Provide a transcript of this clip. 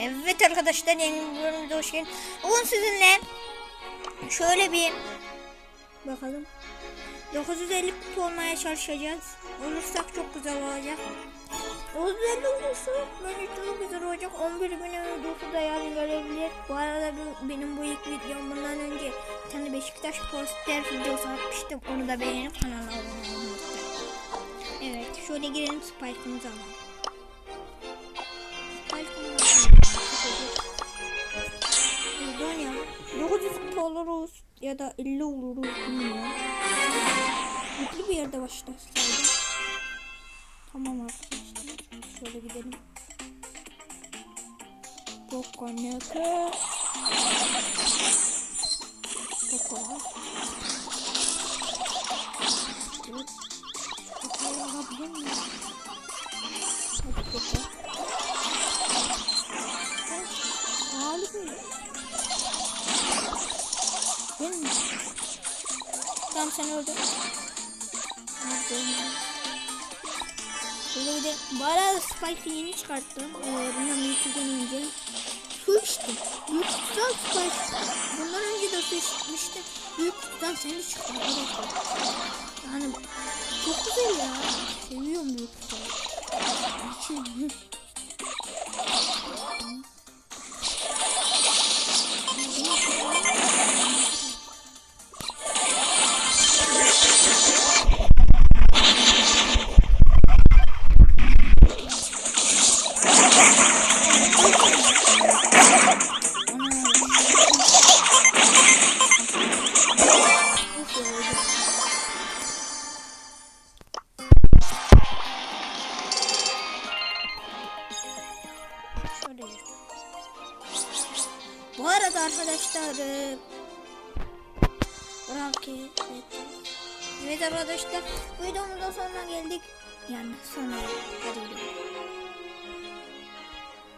Evet arkadaşlar yeni bölümümüze hoş geldiniz. Bugün sizinle şöyle bir bakalım 950 kutu olmaya çalışacağız. Olursak çok güzel olacak. 950 olursa bence çok güzel olacak. 11 bin videosu da yarın gelebilir. Bu arada benim bu ilk videom bundan önce tane Beşiktaş poster videosu atmıştım. Onu da beğenip kanala abone olmayı. Evet şöyle girelim Spike'ımızı alalım. 900 kupa oluruz ya da 50 oluruz bilmiyorum. Mutlu bir yerde başlasaydım. Tamam arkadaşlar. Şöyle gidelim. Poco neke. Poco. Tamam sen öldün. Şöyle bir de bu arada Spike'ı yeni çıkarttım. Ee, iki gün önce. Su içtim. Büyük kutudan Spike. Bundan önce de su içmiştim. Büyük kutudan seni çıktı. Yani çok güzel ya. Seviyorum büyük kutuları. İçim. Bu arada arkadaşlar e, Bırak evet. evet arkadaşlar videomuzun sonuna geldik. Yani sonra hadi gidelim.